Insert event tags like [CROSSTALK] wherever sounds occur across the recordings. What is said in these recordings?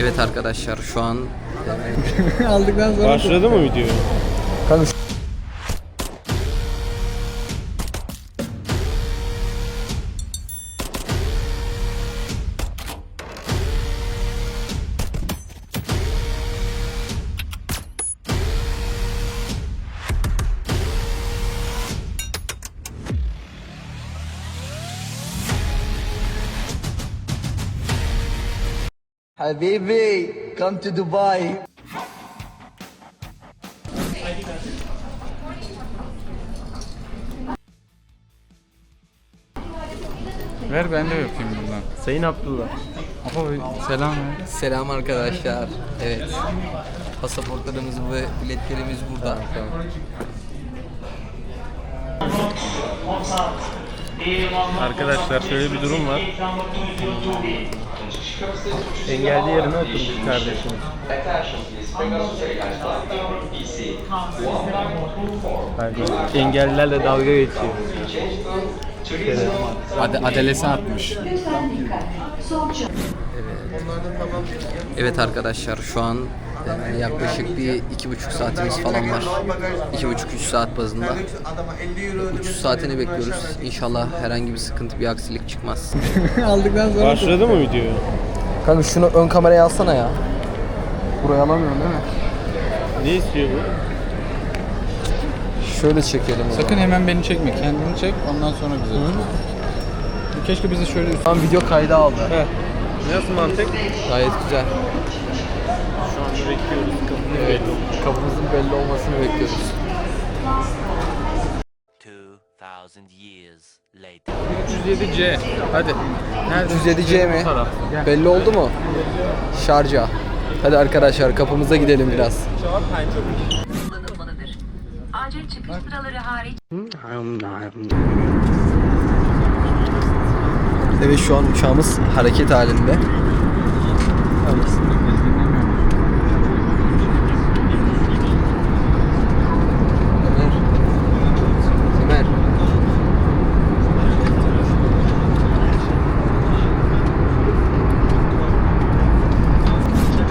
Evet arkadaşlar şu an Aldıktan sonra Başladı mı video? Kanka Habibi, come to Dubai. ver ben de yapayım buradan. Sayın Abdullah. Apo bir selam ver. selam arkadaşlar. Evet. Pasaportlarımız ve biletlerimiz burada. Arkadaşlar şöyle bir durum var. Engelli yerine oturmuş kardeşimiz. Bence engellilerle dalga geçiyor. Ad adelesi atmış. Evet arkadaşlar şu an e, yaklaşık bir iki buçuk saatimiz falan var. İki buçuk üç saat bazında. Uçuş saatini bekliyoruz. İnşallah herhangi bir sıkıntı bir aksilik çıkmaz. [LAUGHS] Aldıktan sonra Başladı mı video? Kanka şunu ön kameraya alsana ya. burayı alamıyorum değil mi? Ne istiyor bu? Şöyle çekelim. o zaman. Sakın hemen beni çekme. Kendini çek ondan sonra bize. Keşke bizi şöyle üst... Şu an video kaydı aldı. Heh. Nasıl mantık? Gayet güzel. Şu anda bekliyoruz. Kapının belli oldu. Kapımızın belli olmasını bekliyoruz. 2,000 years later. 307C. Hadi. Nerede? 307C mi? Bu taraf. Gel. Belli oldu mu? Şarja. Hadi arkadaşlar kapımıza gidelim biraz. Acil çıkış sıraları hariç Evet şu an uçağımız hareket halinde. Ömer.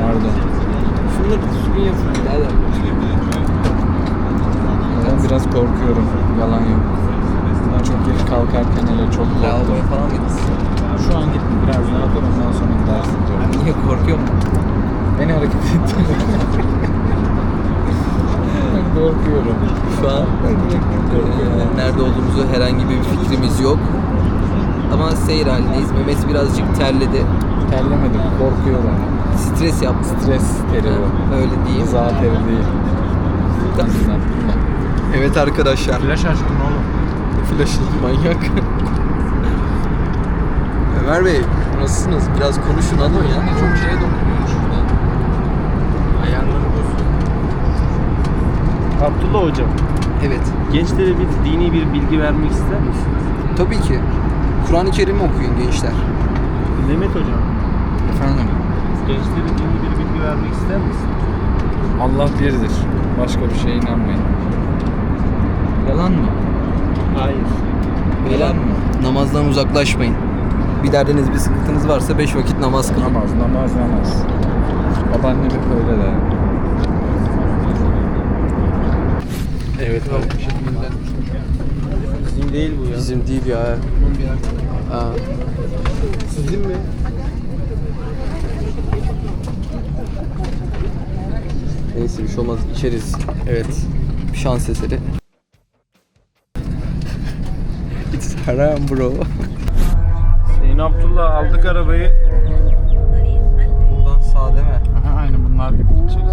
Pardon. Şunları düzgün yapın birader. Ben biraz korkuyorum. Yalan yok. Çok geç kalkarken hele çok korktum. Lavaboya falan mı gitsin? Şu an gittim. Biraz daha dur ondan sonra gidersin diyorum. Niye korkuyor musun? Beni hareket ettir. ben korkuyorum. Şu an eee, nerede olduğumuzu herhangi bir fikrimiz yok. Ama seyir halindeyiz. Mehmet birazcık terledi. Terlemedim. Korkuyorum. Stres yaptı. Stres teri bu. Öyle diyeyim. Rıza teri değil. Evet arkadaşlar. Flash açtım oğlum. Flash manyak. Ömer Bey, nasılsınız? Biraz konuşun alın ya. Çok şeye dokunuyor şurada. Ayarları bozuk. Abdullah hocam. Evet, Gençlere bir dini bir bilgi vermek ister misin? tabii ki. Kur'an-ı Kerim okuyun gençler. Mehmet hocam. Efendim. Gençlere dini bir bilgi vermek ister misin? Allah birdir. Başka bir şeye inanmayın. Yalan mı? Hayır. Yalan mı? Namazdan uzaklaşmayın. Bir derdiniz, bir sıkıntınız varsa beş vakit namaz kılın. Namaz, namaz, namaz. Babaannem hep öyle der. Evet abi. Bizim değil bu ya. Bizim değil ya. Aa. Sizin mi? Neyse bir şey olmaz içeriz. Evet. Şans eseri. [LAUGHS] It's haram bro. Sayın Abdullah aldık arabayı. Buradan sağ deme. Aha, aynı bunlar gibi gideceğiz.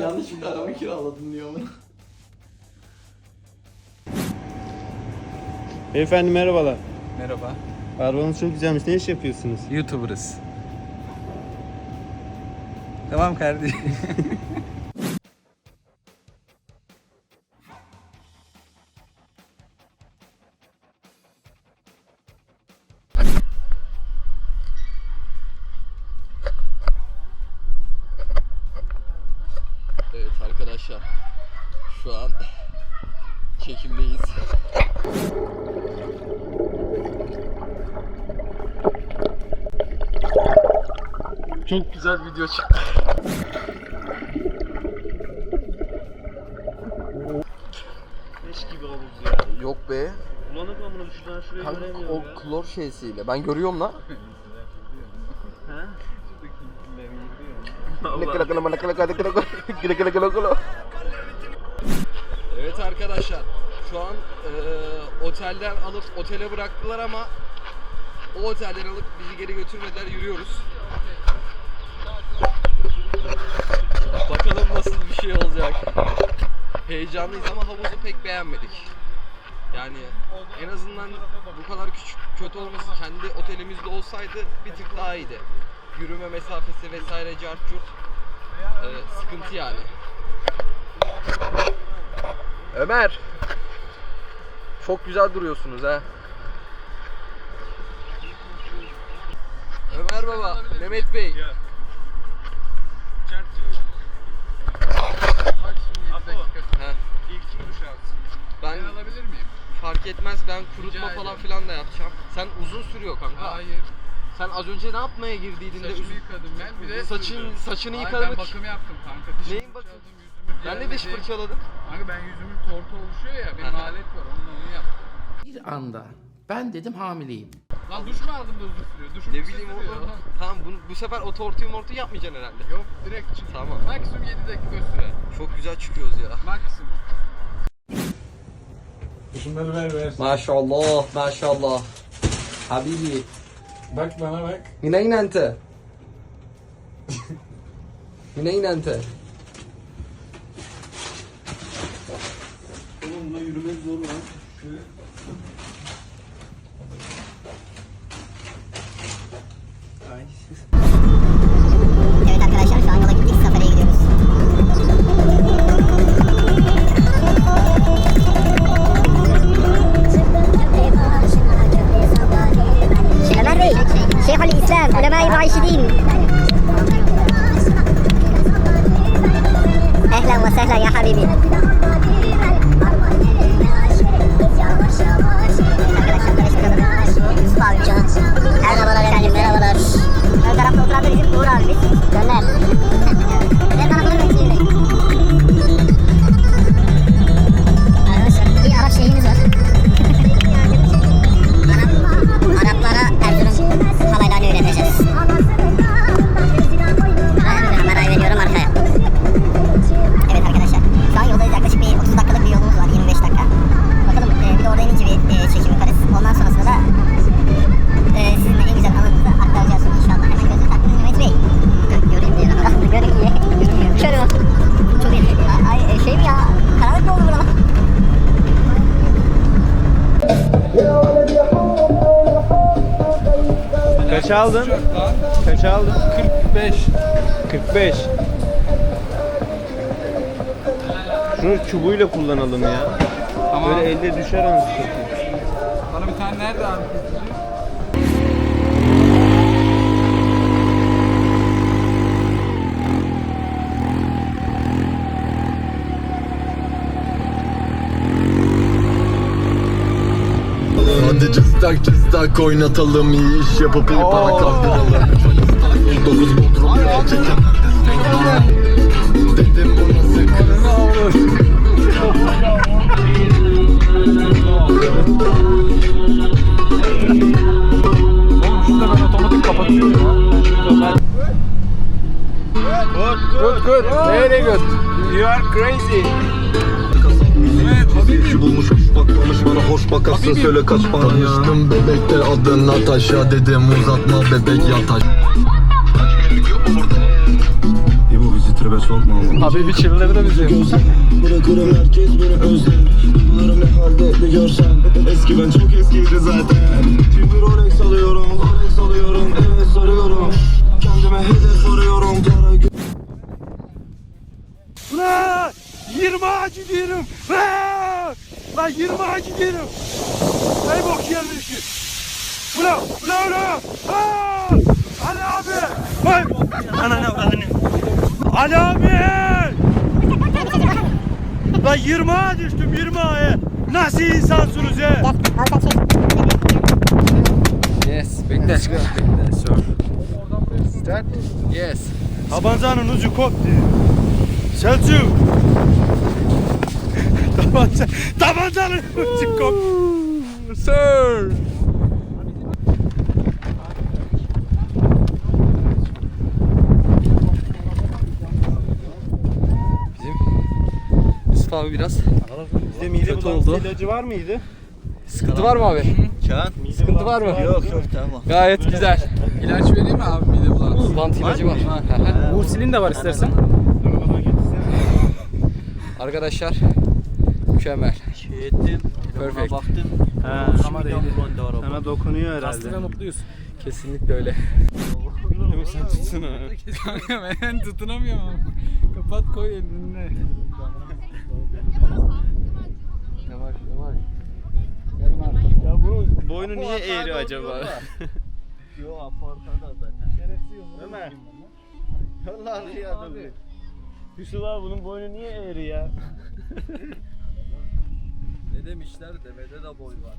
Yanlışlıkla araba kiraladım diyor ama. Beyefendi merhabalar. Merhaba. Arabanız çok güzelmiş. Ne iş yapıyorsunuz? YouTuber'ız. Tamam kardeşim. [LAUGHS] arkadaşlar. Şu an çekimdeyiz. Çok güzel video çıktı. Leş gibi havuz ya. Yok be. Bulanık lan bunu şuradan şuraya Kanka göremiyorum o ya. klor şeysiyle. Ben görüyorum la. [LAUGHS] Evet arkadaşlar. Şu an eee, otelden alıp otele bıraktılar ama o otelden alıp bizi geri götürmediler. Yürüyoruz. Bakalım nasıl bir şey olacak. Heyecanlıyız ama havuzu pek beğenmedik. Yani en azından bu kadar küçük kötü olması kendi otelimizde olsaydı bir tık daha iyiydi. Yürüme mesafesi vesaire cart curt eee, sıkıntı yani. Ömer. Çok güzel duruyorsunuz ha. Ömer baba, Mehmet Bey. Alsın? Ben alabilir miyim? fark etmez ben kurutma falan filan da yapacağım. Sen uzun sürüyor kanka. Hayır. Sen az önce ne yapmaya girdiydin de Saçımı yıkadım ben. Bir de Saçın sürdüm. saçını Hayır, yıkadık. ben bakım yaptım kanka. Dişimi Neyin bakımı? fırçaladım, yüzümü Ben de diş düzenledim. fırçaladım. Kanka ben yüzümün tortu oluşuyor ya. Benim Aha. alet var. Onunla onu yaptım. Bir anda ben dedim hamileyim. Lan duş mu aldım da uzun sürüyor? Duşum Ne kısa bileyim sürüyor oğlum. Tamam bunu, bu sefer o tortuyu mortuyu yapmayacaksın herhalde. Yok direkt çık. Tamam. Maksimum 7 dakika süre. Çok güzel çıkıyoruz ya. Maksimum. Şunları ver ver. Maşallah, maşallah. Habibi. Bak bana bak. Yine inente. Yine inente. Oğlum buna yürümek zor lan. Evet İslam, Ulema-i Raşidin. Ehlen ve sehlen ya habibi. Merhabalar efendim, merhabalar. Ön tarafta oturan da bizim Uğur abimiz. Gönder Kaç aldın? Kaç aldın? 45. 45. Şunu çubuğuyla kullanalım ya. Tamam. Böyle elde düşer satayım. Bana bir tane nerede abi? Hadi cıstak cıstak oynatalım iyi iş yapıp iyi para kazanalım 49 Bodrum Gerçekten Dedim kapatıyorum ya. Good good. Very good. You are crazy. Şu bulmuş hoş bakmamış bana hoş bakarsın söyle kaç para. Tanıştım bebekte adına taşa dedim uzatma bebek yataş. İbo bizi tribe sokma Abi bir çıldırdı bizi. Bırakırım herkes beni özler. Duygularım ne halde bir görsen. Eski ben çok eskiydi zaten. Şimdi Rolex alıyorum Rolex alıyorum Evet sarıyorum. Kendime hedef gö- Ulan 20 ağacı diyorum. Ulan Lan 20 ağacı diyorum. Ey bok yerleşi. Ulan ulan ulan. Aa! Ali abi. Vay. Ana ne anne. Ali abi. Lan 20 ağa düştüm 20 ağa. Nasıl insansınız he? Yes. Bekle. Bekle. Sure. Start. Yes. Tabancanın ucu koptu. Selçuk. Tabanca, tabancanın ucu koptu. Sir. Bizim Yusuf abi biraz Bizde mide Kötü bulantısı oldu. ilacı var mıydı? sıkıntı var mı abi? Sıkıntı var mı? Yok yok tamam. Gayet güzel. İlaç vereyim mi abi mide bulantısı? Bant ilacı var. Ursilin de var istersen. Arkadaşlar mükemmel. Şey ettim. Perfect. Baktım. Ha, Ama değil. Sana dokunuyor herhalde. Hastane mutluyuz. Kesinlikle öyle. Sen tutsana. Kanka [LAUGHS] ben tutunamıyorum ama. Kapat koy eline. Yavaş yavaş. Ya bunun boynu niye eğri acaba? Yok [LAUGHS] apartada zaten. Şerefsiz yok. Ömer. Vallahi ya tabii. Yusuf abi bunun boynu niye eğri ya? [LAUGHS] Demişler demede de boy var.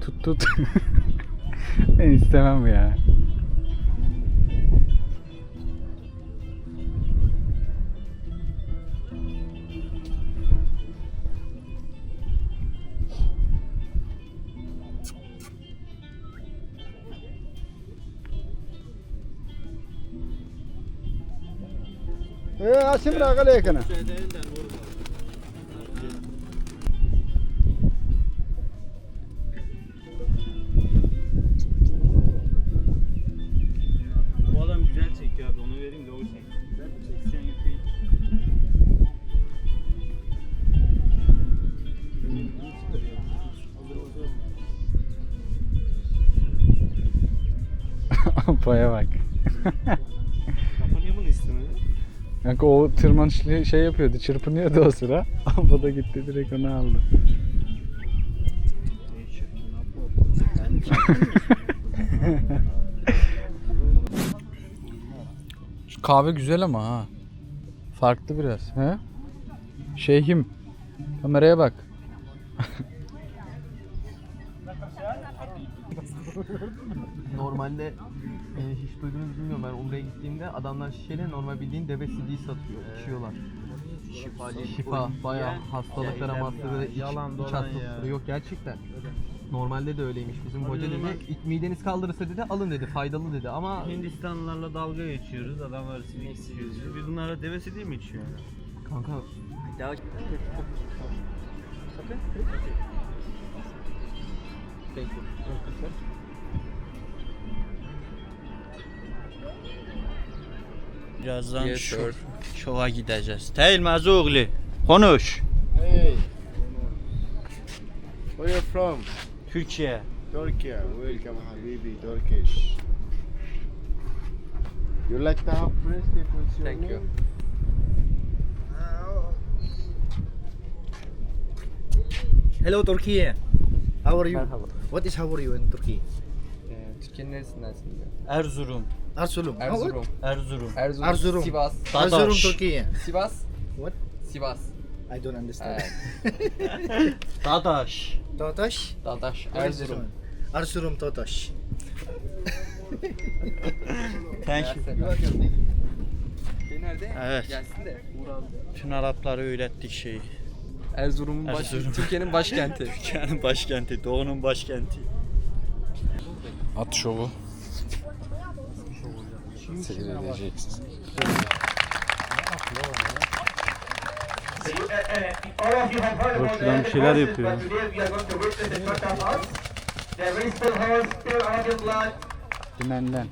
Tut tut. [LAUGHS] ben istemem ya. Bu adam güzel çekiyor abi onu vereyim de o çek. Çeksen yapayım. [LAUGHS] Paya bak. [LAUGHS] Kanka o tırmanışlı şey yapıyordu, çırpınıyordu o sıra. [LAUGHS] Abla da gitti direkt onu aldı. Şu kahve güzel ama ha. Farklı biraz. He? Şeyhim. Kameraya bak. [LAUGHS] [LAUGHS] Normalde e, hiç duydunuz bilmiyorum ben Umre'ye gittiğimde adamlar şişeyle normal bildiğin deve sidiği satıyor. içiyorlar. Şifa, Şifa bayağı hastalıklara hastalıklara iç, yalan iç dolan hastalıkları ya. yok gerçekten. Normalde de öyleymiş. Bizim hoca dedi "İ- mideniz kaldırırsa dedi alın dedi faydalı dedi ama Hindistanlılarla dalga geçiyoruz. Adamlar sinek istiyoruz. Biz bunlara devesi değil mi içiyor? kanka Birazdan Yes, şu sir. şova gideceğiz. Değil mi Azoğlu? Konuş. Hey, where you from? Türkiye. Turkey. Welcome, Habibi. Turkish. You like to have friends? What's your Thank you. Hello Turkey. How are you? What is how are you in Turkey? Türkiye'nin neresindensin diyor. Erzurum. Erzurum. Erzurum. Erzurum. Erzurum. Erzurum. Sivas. Erzurum Dadaş. Turkey. Sivas. What? Sivas. I don't understand. [LAUGHS] Dadaş. Totoş? Dadaş, Erzurum. Erzurum Totoş. Thank you. Nerede? Evet. Gelsin de. Uğur abi. Bütün Arapları öğrettik şeyi. Erzurum'un baş, Erzurum. Türkiye'nin başkenti. [LAUGHS] Türkiye'nin başkenti, Doğu'nun başkenti. At şovu. Seyredeceksin. Şuradan bir şeyler yapıyor. Dümenden.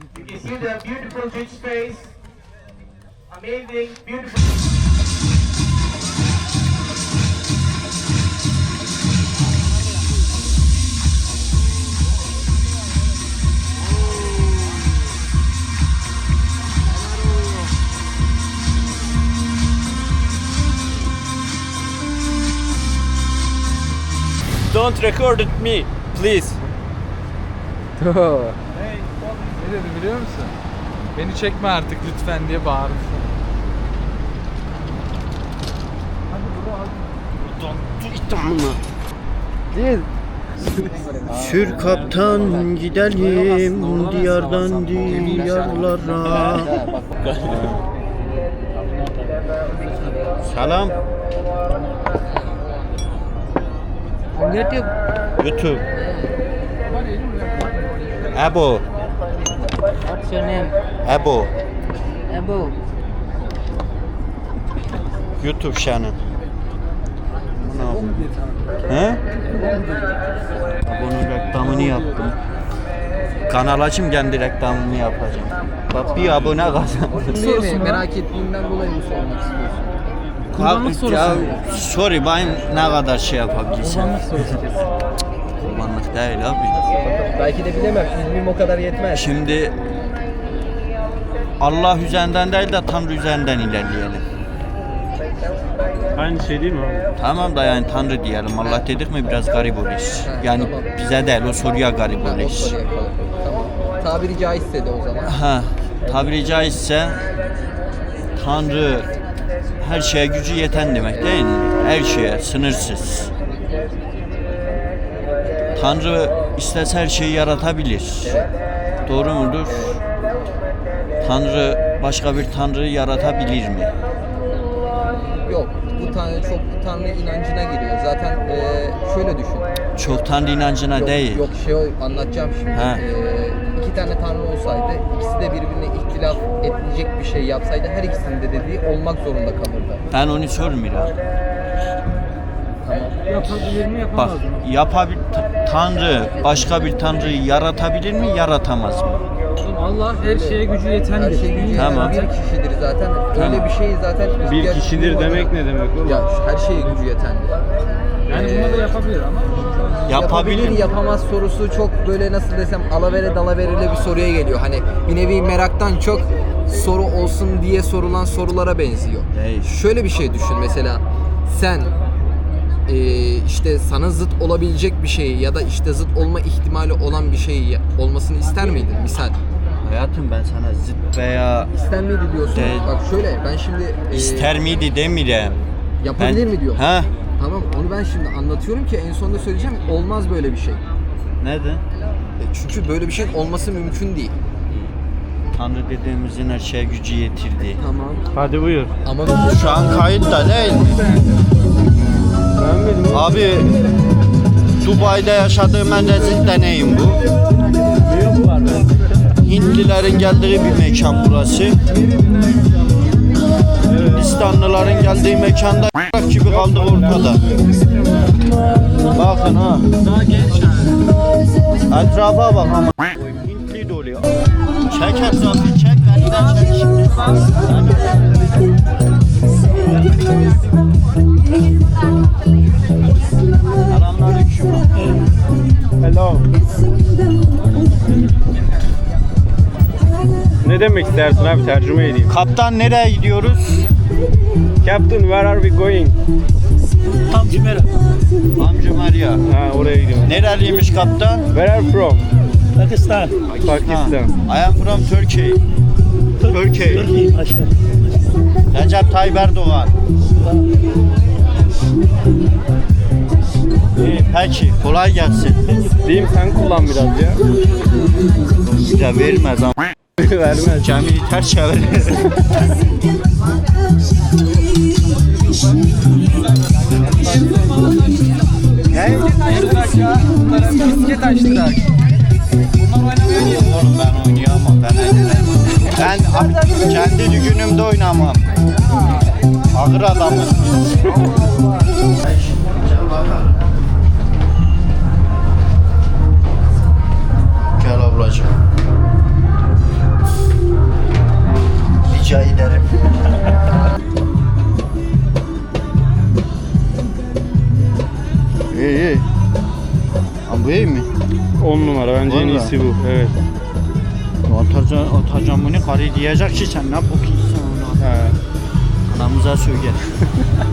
Don't record me, please. Ne dedi biliyor musun? Beni çekme artık lütfen diye bağırdı. Sür kaptan gidelim diyardan diyarlara. Selam. YouTube. YouTube. Ebo. What's your name? Ebo. Abu. YouTube channel. He? Bunun reklamını yaptım. Kanal açım kendi reklamını yapacağım. Bak bir abone kazan. Değil mi? Merak ettiğinden dolayı mı sormak istiyorsun? Kurbanlık sorusu ya, sorry ben ne kadar şey yapabilirsem. Kurbanlık sorusu kesin. Kurbanlık değil abi. Belki de bilemem. İlmim o kadar yetmez. Şimdi Allah üzerinden değil de Tanrı üzerinden ilerleyelim. Aynı şey değil mi abi? Tamam da yani Tanrı diyelim. Allah dedik mi biraz garip olur iş. Yani bize değil o soruya garip Ha, olur o iş. soruya kalır. Tamam. Tabiri caizse de o zaman. Ha, tabiri caizse Tanrı her şeye gücü yeten demek değil mi? Her şeye, sınırsız. Tanrı istese her şeyi yaratabilir. Doğru mudur? Tanrı başka bir Tanrı yaratabilir mi? Yok. Bu tanrı çok tanrı inancına giriyor. Zaten eee, şöyle düşün. Çok Tanrı inancına Yok, değil. Yok şey anlatacağım şimdi. Ha. İki tane tanrı olsaydı, ikisi de birbirine ihtilaf edecek bir şey yapsaydı her ikisinin de dediği olmak zorunda kalırdı. Ben onu sormuyorum. Tamam. Yapabilir mi Bak, yapabil Tanrı başka bir Tanrı'yı yaratabilir mi, yaratamaz mı? Allah her şeye gücü yeten Her şey gücü Tamam. yeten bir kişidir zaten. Öyle Tamam. bir şey zaten Bir ihtiyaç kişidir duymadan- demek ne demek oğlum? Ya her şeye gücü yetendir. Yani bunu da yapabilir ama Yapabilir yapamaz sorusu çok böyle nasıl desem alavere dalaverele bir soruya geliyor. Hani bir nevi meraktan çok soru olsun diye sorulan sorulara benziyor. Değil. Şöyle bir şey düşün mesela sen eee, işte sana zıt olabilecek bir şeyi ya da işte zıt olma ihtimali olan bir şeyi olmasını ister miydin misal? Hayatım ben sana zıt veya İster miydi diyorsun? Değil. Bak şöyle ben şimdi eee, ister miydi demirem. yapabilir Ben- mi diyor. Ha? Tamam onu ben şimdi anlatıyorum ki en sonunda söyleyeceğim olmaz böyle bir şey. Neden? E, Çünkü böyle bir şeyin olması mümkün değil. Tanrı dediğimizin her şeye gücü yetirdi. Tamam. Hadi buyur. Ama Şu an kayıtta değil mi? Beğenmedim. Abi Dubai'de yaşadığım en rezil deneyim bu. Hintlilerin geldiği bir mekan burası. Hindistanlıların geldiği mekanda gibi kaldık ortada. Bakın ha. Etrafa bak ama. Hintli dolu ya. Çek etrafı çek. Benden çek şimdi. Selamünaleyküm. Hello. Ne demek istersin abi tercüme edeyim. Kaptan nereye gidiyoruz? Captain where are we going? Tam Cimera. Amca Maria. Ha oraya gidiyorum. Nereliymiş kaptan? Where are from? Pakistan. Pakistan. I am from Turkey. Turkey. Turkey aşağı. Recep Tayyip Erdoğan. İyi, peki kolay gelsin. Diyeyim sen kullan biraz ya. Ya vermez ama. Vermez. Cemil ters çevirir. Bunlara bisiklet açtılar. Oğlum ben oynayamam. Ben kendi düğünümde oynamam. Ağır adamız biz. Gel ablacığım. Rica ederim. iyi iyi. Ama bu iyi mi? 10 numara bence en Vallahi. iyisi bu. Evet. Atacağım, atacağım bunu karı diyecek ki sen ne bok yiyorsun onu. He. Anamıza söyle. [LAUGHS]